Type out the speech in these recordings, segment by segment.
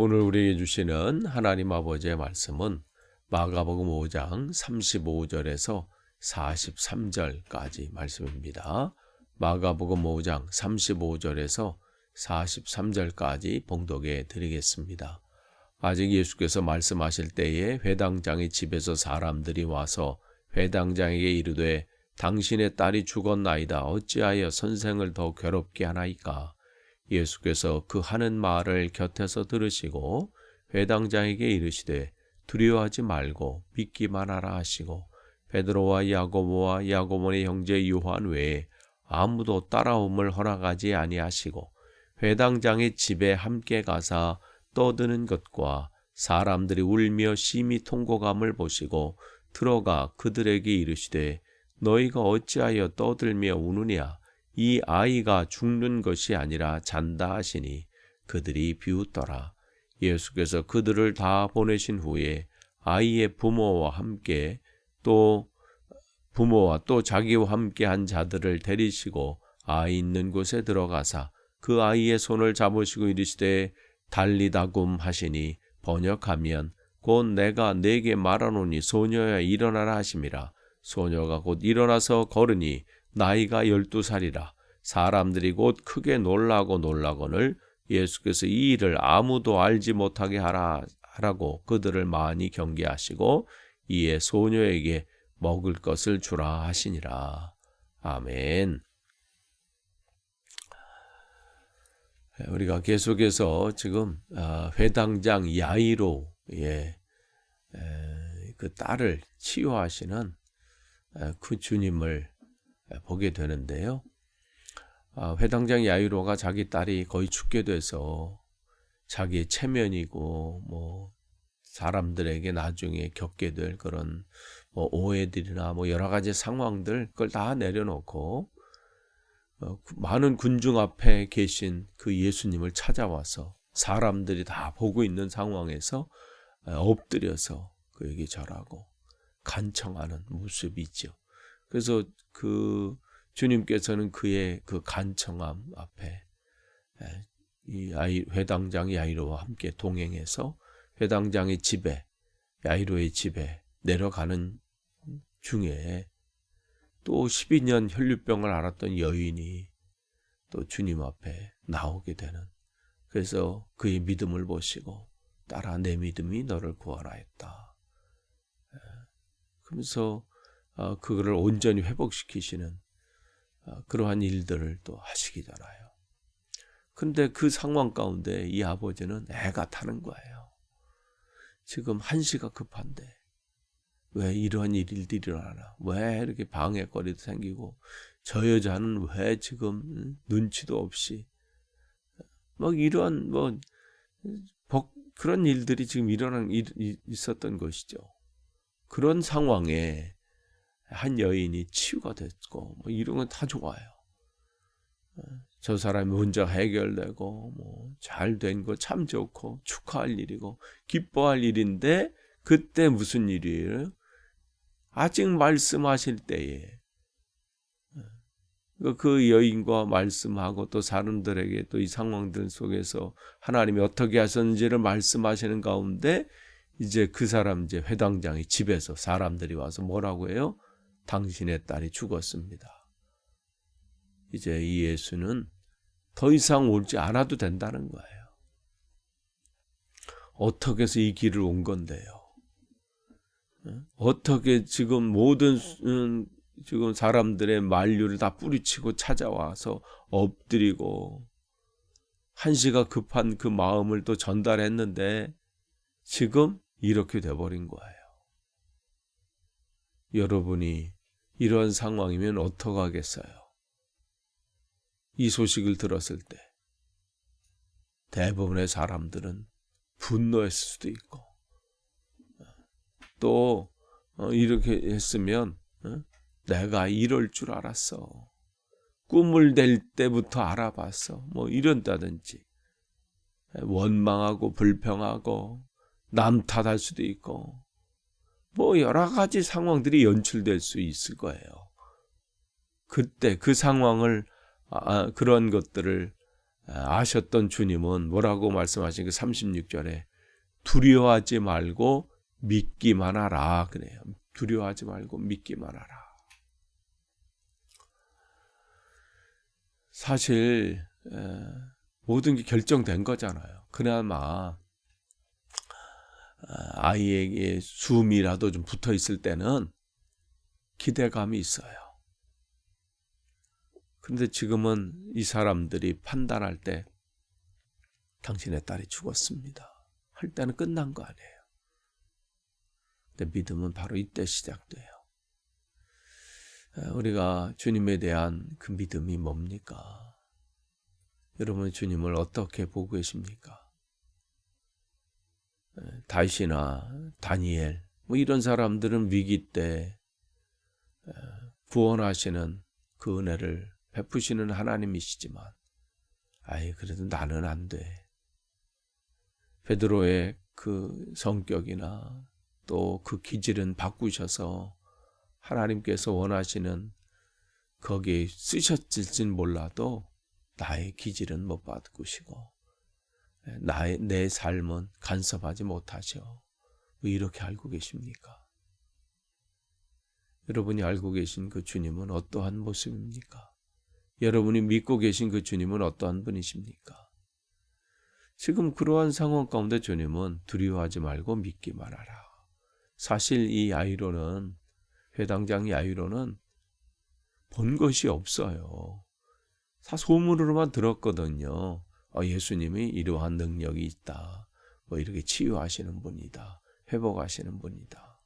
오늘 우리에게 주시는 하나님 아버지의 말씀은 마가복음 5장 35절에서 43절까지 말씀입니다. 마가복음 5장 35절에서 43절까지 봉독해 드리겠습니다. 아직 예수께서 말씀하실 때에 회당장의 집에서 사람들이 와서 회당장에게 이르되 당신의 딸이 죽었나이다 어찌하여 선생을 더 괴롭게 하나이까 예수께서 그 하는 말을 곁에서 들으시고 회당장에게 이르시되 두려워하지 말고 믿기만 하라 하시고 베드로와 야고보와 야고보의 형제 요한 외에 아무도 따라옴을 허락하지 아니하시고 회당장의 집에 함께 가사 떠드는 것과 사람들이 울며 심히 통곡함을 보시고 들어가 그들에게 이르시되 너희가 어찌하여 떠들며 우느냐 이 아이가 죽는 것이 아니라 잔다 하시니 그들이 비웃더라. 예수께서 그들을 다 보내신 후에 아이의 부모와 함께 또 부모와 또 자기와 함께 한 자들을 데리시고 아이 있는 곳에 들어가사 그 아이의 손을 잡으시고 이르시되 달리다굼 하시니 번역하면 곧 내가 내게 말하노니 소녀야 일어나라 하심이라. 소녀가 곧 일어나서 걸으니 나이가 열두 살이라 사람들이 곧 크게 놀라고 놀라거늘 예수께서 이 일을 아무도 알지 못하게 하라 하라고 그들을 많이 경계하시고 이에 소녀에게 먹을 것을 주라 하시니라. 아멘. 우리가 계속해서 지금 아, 회당장 야이로의 그 딸을 치유하시는 그 주님을 보게 되는데요. 아, 회당장 야이로가 자기 딸이 거의 죽게 돼서 자기의 체면이고 뭐 사람들에게 나중에 겪게 될 그런 뭐 오해들이나 뭐 여러 가지 상황들 그걸 다 내려놓고 어, 많은 군중 앞에 계신 그 예수님을 찾아와서 사람들이 다 보고 있는 상황에서 엎드려서 그에게 절하고 간청하는 모습이 있죠. 그래서 그 주님께서는 그의 그 간청함 앞에 이 아이 회당장 야이로와 함께 동행해서 회당장의 집에 야이로의 집에 내려가는 중에 또 12년 혈류병을 앓았던 여인이 또 주님 앞에 나오게 되는 그래서 그의 믿음을 보시고 따라 내 믿음이 너를 구하라 했다. 그러면서 어, 그거를 온전히 회복시키시는 어, 그러한 일들을 또 하시기잖아요. 근데 그 상황 가운데 이 아버지는 애가 타는 거예요. 지금 한시가 급한데 왜 이러한 일들이 일어나나? 왜 이렇게 방해거리도 생기고 저 여자는 왜 지금 눈치도 없이 막 이러한 뭐 그런 일들이 지금 일어난 있었던 것이죠. 그런 상황에 한 여인이 치유가 됐고 뭐 이런 건 다 좋아요. 저 사람이 먼저 해결되고 뭐 잘 된 거 참 좋고 축하할 일이고 기뻐할 일인데 그때 무슨 일이에요? 아직 말씀하실 때에 그 여인과 말씀하고 또 사람들에게 또 이 상황들 속에서 하나님이 어떻게 하셨는지를 말씀하시는 가운데 이제 그 사람 이제 회당장이 집에서 사람들이 와서 뭐라고 해요? 당신의 딸이 죽었습니다. 이제 이 예수는 더 이상 올지 않아도 된다는 거예요. 어떻게 해서 이 길을 온 건데요? 어떻게 지금 모든 음, 지금 사람들의 만류를 다 뿌리치고 찾아와서 엎드리고 한시가 급한 그 마음을 또 전달했는데 지금 이렇게 돼버린 거예요. 여러분이 이런 상황이면 어떡하겠어요? 이 소식을 들었을 때 대부분의 사람들은 분노했을 수도 있고 또 어, 이렇게 했으면 어? 내가 이럴 줄 알았어. 꿈을 댈 때부터 알아봤어. 뭐 이런다든지 원망하고 불평하고 남 탓할 수도 있고 뭐 여러 가지 상황들이 연출될 수 있을 거예요. 그때 그 상황을 아, 그런 것들을 아셨던 주님은 뭐라고 말씀하신 그 36절에 두려워하지 말고 믿기만 하라 그래요. 두려워하지 말고 믿기만 하라. 사실 모든 게 결정된 거잖아요. 그나마 아이에게 숨이라도 좀 붙어 있을 때는 기대감이 있어요. 근데 지금은 이 사람들이 판단할 때 당신의 딸이 죽었습니다. 할 때는 끝난 거 아니에요. 근데 믿음은 바로 이때 시작돼요. 우리가 주님에 대한 그 믿음이 뭡니까? 여러분 주님을 어떻게 보고 계십니까? 다시나 다니엘 뭐 이런 사람들은 위기 때 구원하시는 그 은혜를 베푸시는 하나님이시지만 아이 그래도 나는 안 돼. 베드로의 그 성격이나 또 그 기질은 바꾸셔서 하나님께서 원하시는 거기에 쓰셨을진 몰라도 나의 기질은 못 바꾸시고 나의 내 삶은 간섭하지 못하셔. 왜 이렇게 알고 계십니까? 여러분이 알고 계신 그 주님은 어떠한 모습입니까? 여러분이 믿고 계신 그 주님은 어떠한 분이십니까? 지금 그러한 상황 가운데 주님은 두려워하지 말고 믿기만 하라. 사실 이 아이로는 회당장 야이로는 본 것이 없어요. 다 소문으로만 들었거든요. 어, 예수님이 이러한 능력이 있다. 뭐 이렇게 치유하시는 분이다. 회복하시는 분이다.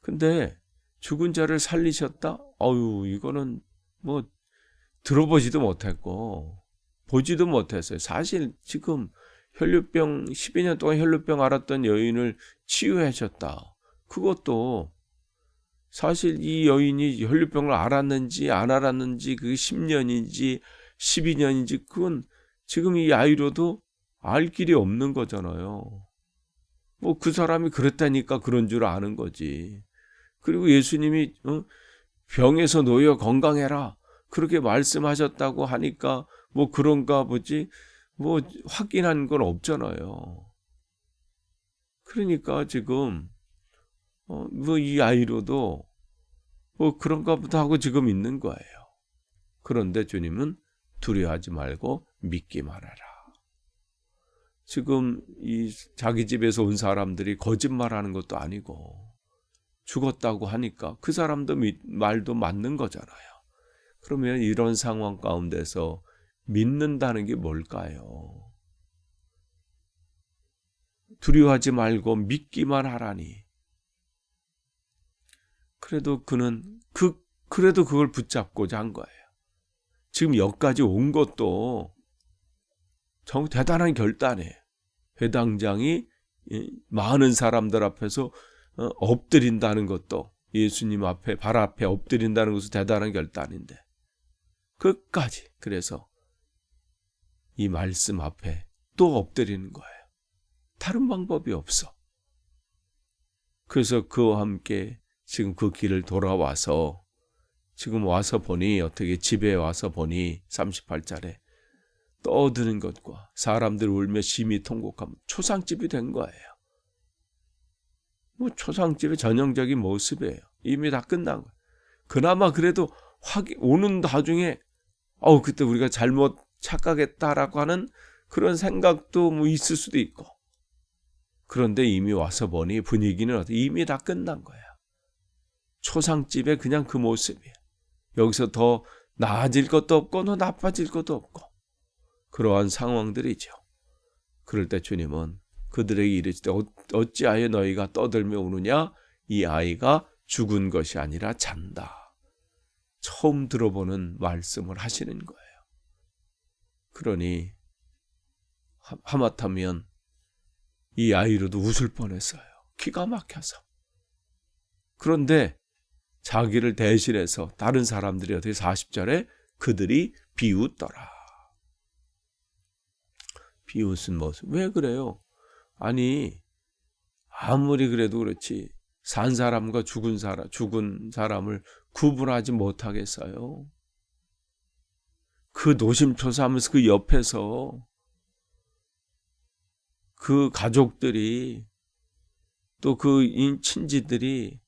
근데 죽은 자를 살리셨다? 어유 이거는 뭐 들어보지도 못했고 보지도 못했어요. 사실 지금 혈류병 12년 동안 혈류병 앓았던 여인을 치유하셨다. 그것도 사실 이 여인이 혈류병을 알았는지 안 알았는지 그 10년인지 12년인지 그건 지금 이 아이로도 알 길이 없는 거잖아요. 뭐 그 사람이 그랬다니까 그런 줄 아는 거지. 그리고 예수님이 어? 병에서 놓여 건강해라 그렇게 말씀하셨다고 하니까 뭐 그런가 보지 뭐 확인한 건 없잖아요. 그러니까 지금 어, 뭐 이 아이로도 뭐 그런가 보다 하고 지금 있는 거예요. 그런데 주님은 두려워하지 말고 믿기 말아라. 지금 이 자기 집에서 온 사람들이 거짓말하는 것도 아니고 죽었다고 하니까 그 사람도 말도 맞는 거잖아요. 그러면 이런 상황 가운데서 믿는다는 게 뭘까요? 두려워하지 말고 믿기만 하라니. 그래도 그는 그 그래도 그걸 붙잡고자 한 거예요. 지금 여기까지 온 것도 정 대단한 결단이에요. 회당장이 많은 사람들 앞에서 어, 엎드린다는 것도 예수님 앞에 발 앞에 엎드린다는 것은 대단한 결단인데 끝까지 그래서 이 말씀 앞에 또 엎드리는 거예요. 다른 방법이 없어. 그래서 그와 함께 지금 그 길을 돌아와서 지금 와서 보니 어떻게 집에 와서 보니 38절에 떠드는 것과 사람들 울며 심히 통곡하면 초상집이 된 거예요. 뭐 초상집의 전형적인 모습이에요. 이미 다 끝난 거예요. 그나마 그래도 확인 오는 나중에 어 그때 우리가 잘못 착각했다라고 하는 그런 생각도 뭐 있을 수도 있고 그런데 이미 와서 보니 분위기는 이미 다 끝난 거야. 초상집에 그냥 그 모습이에요. 여기서 더 나아질 것도 없고 더 나빠질 것도 없고 그러한 상황들이죠. 그럴 때 주님은 그들에게 이르시되 어찌하여 너희가 떠들며 우느냐 이 아이가 죽은 것이 아니라 잔다. 처음 들어보는 말씀을 하시는 거예요. 그러니 하마터면 이 아이로도 웃을 뻔했어요. 기가 막혀서. 그런데 자기를 대신해서 다른 사람들이 어떻게 40절에 그들이 비웃더라. 비웃은 모습. 왜 그래요? 아니, 아무리 그래도 그렇지. 산 사람과 죽은 사람, 죽은 사람을 구분하지 못하겠어요. 그 노심초사하면서 그 옆에서 그 가족들이 또 그 친지들이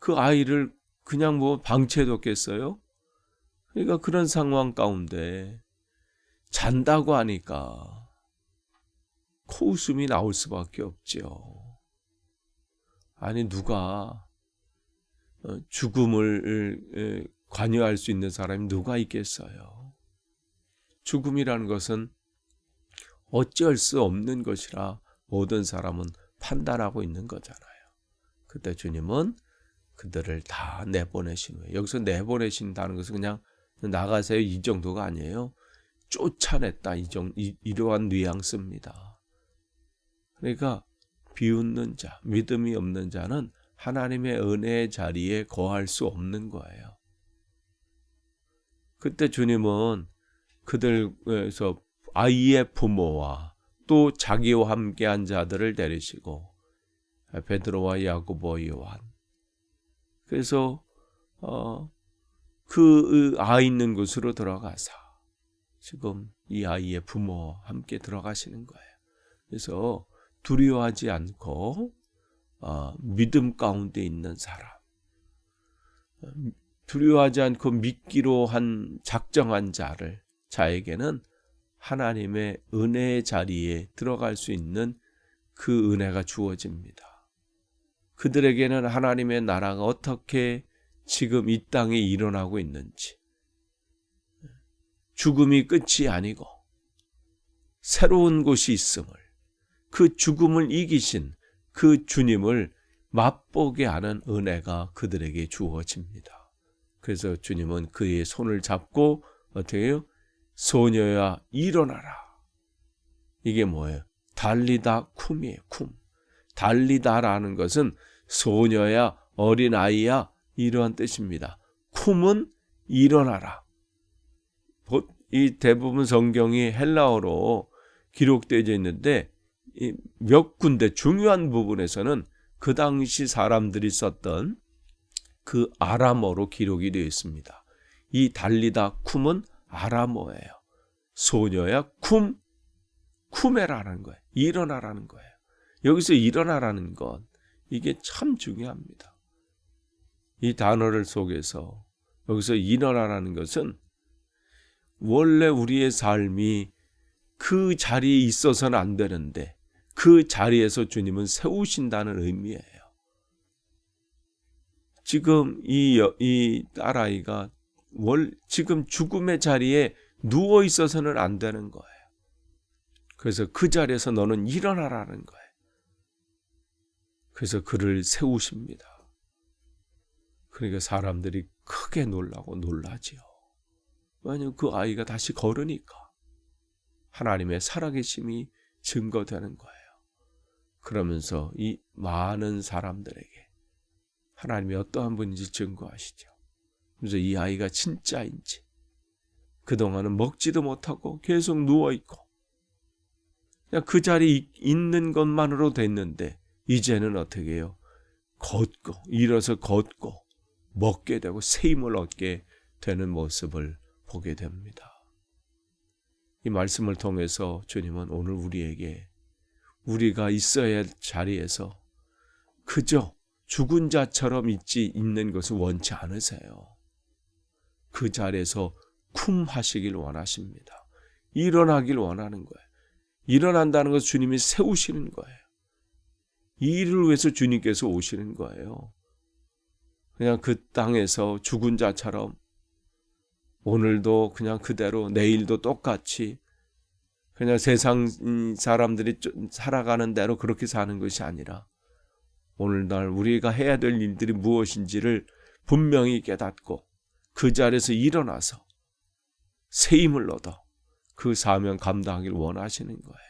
그 아이를 그냥 뭐 방치해뒀겠어요? 그러니까 그런 상황 가운데 잔다고 하니까 코웃음이 나올 수밖에 없죠. 아니 누가 어, 죽음을 관여할 수 있는 사람이 누가 있겠어요? 죽음이라는 것은 어찌할 수 없는 것이라 모든 사람은 판단하고 있는 거잖아요. 그때 주님은 그들을 다 내보내신 후에 여기서 내보내신다는 것은 그냥 나가세요 이 정도가 아니에요. 쫓아냈다 이 정, 이, 이러한 뉘앙스입니다. 그러니까 비웃는 자, 믿음이 없는 자는 하나님의 은혜의 자리에 거할 수 없는 거예요. 그때 주님은 그들에서 아이의 부모와 또 자기와 함께한 자들을 데리시고 베드로와 야고보 요한 그래서 어, 그아 있는 곳으로 들어가서 지금 이 아이의 부모와 함께 들어가시는 거예요. 그래서 두려워하지 않고 어, 믿음 가운데 있는 사람, 두려워하지 않고 믿기로 한 작정한 자를 자에게는 하나님의 은혜의 자리에 들어갈 수 있는 그 은혜가 주어집니다. 그들에게는 하나님의 나라가 어떻게 지금 이 땅에 일어나고 있는지, 죽음이 끝이 아니고 새로운 곳이 있음을, 그 죽음을 이기신 그 주님을 맛보게 하는 은혜가 그들에게 주어집니다. 그래서 주님은 그의 손을 잡고 어떻게 해요? 소녀야 일어나라. 이게 뭐예요? 달리다 쿰이에요. 쿰. 달리다라는 것은 소녀야 어린아이야 이러한 뜻입니다. 쿰은 일어나라. 이 대부분 성경이 헬라어로 기록되어 있는데 몇 군데 중요한 부분에서는 그 당시 사람들이 썼던 그 아람어로 기록이 되어 있습니다. 이 달리다 쿰은 아람어예요. 소녀야 쿰, 쿰에라는 거예요. 일어나라는 거예요. 여기서 일어나라는 건 이게 참 중요합니다. 이 단어를 속에서 여기서 일어나라는 것은 원래 우리의 삶이 그 자리에 있어서는 안 되는데 그 자리에서 주님은 세우신다는 의미예요. 지금 이, 이 딸아이가 월, 지금 죽음의 자리에 누워 있어서는 안 되는 거예요. 그래서 그 자리에서 너는 일어나라는 거예요. 그래서 그를 세우십니다. 그러니까 사람들이 크게 놀라고 놀라지요. 왜냐하면 그 아이가 다시 걸으니까 하나님의 살아계심이 증거되는 거예요. 그러면서 이 많은 사람들에게 하나님이 어떠한 분인지 증거하시죠. 그래서 이 아이가 진짜인지 그동안은 먹지도 못하고 계속 누워있고 그냥 그 자리에 있는 것만으로 됐는데 이제는 어떻게 해요? 걷고 일어서 걷고 먹게 되고 새 힘을 얻게 되는 모습을 보게 됩니다. 이 말씀을 통해서 주님은 오늘 우리에게 우리가 있어야 할 자리에서 그저 죽은 자처럼 있지 있는 것을 원치 않으세요. 그 자리에서 쿰 하시길 원하십니다. 일어나길 원하는 거예요. 일어난다는 것은 주님이 세우시는 거예요. 이 일을 위해서 주님께서 오시는 거예요. 그냥 그 땅에서 죽은 자처럼 오늘도 그냥 그대로 내일도 똑같이 그냥 세상 사람들이 살아가는 대로 그렇게 사는 것이 아니라 오늘날 우리가 해야 될 일들이 무엇인지를 분명히 깨닫고 그 자리에서 일어나서 새 힘을 얻어 그 사명 감당하길 원하시는 거예요.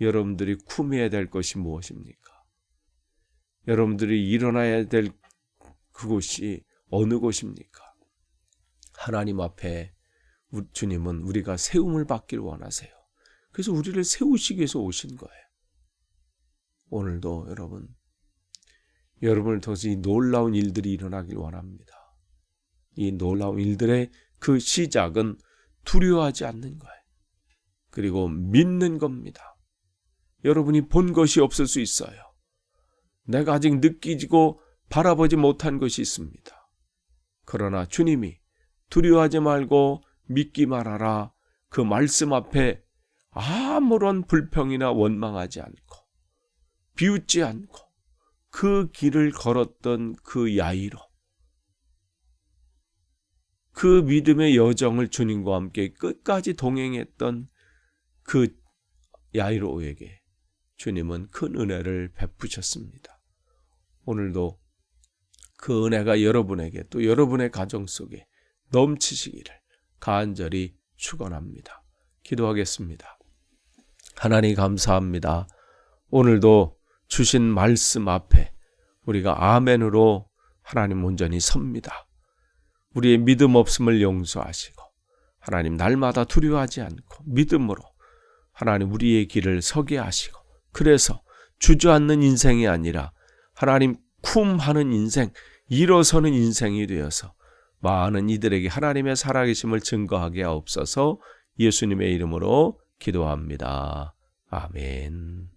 여러분들이 쿰해야 될 것이 무엇입니까? 여러분들이 일어나야 될 그곳이 어느 곳입니까? 하나님 앞에 주님은 우리가 세움을 받길 원하세요. 그래서 우리를 세우시기 위해서 오신 거예요. 오늘도 여러분, 여러분을 통해서 이 놀라운 일들이 일어나길 원합니다. 이 놀라운 일들의 그 시작은 두려워하지 않는 거예요. 그리고 믿는 겁니다. 여러분이 본 것이 없을 수 있어요. 내가 아직 느끼고 바라보지 못한 것이 있습니다. 그러나 주님이 두려워하지 말고 믿기 말하라 그 말씀 앞에 아무런 불평이나 원망하지 않고 비웃지 않고 그 길을 걸었던 그 야이로 그 믿음의 여정을 주님과 함께 끝까지 동행했던 그 야이로에게 주님은 큰 은혜를 베푸셨습니다. 오늘도 그 은혜가 여러분에게 또 여러분의 가정 속에 넘치시기를 간절히 축원합니다. 기도하겠습니다. 하나님 감사합니다. 오늘도 주신 말씀 앞에 우리가 아멘으로 하나님 온전히 섭니다. 우리의 믿음 없음을 용서하시고 하나님 날마다 두려워하지 않고 믿음으로 하나님 우리의 길을 서게 하시고 그래서 주저앉는 인생이 아니라 하나님 쿰 하는 인생, 일어서는 인생이 되어서 많은 이들에게 하나님의 살아계심을 증거하게 하옵소서 예수님의 이름으로 기도합니다. 아멘.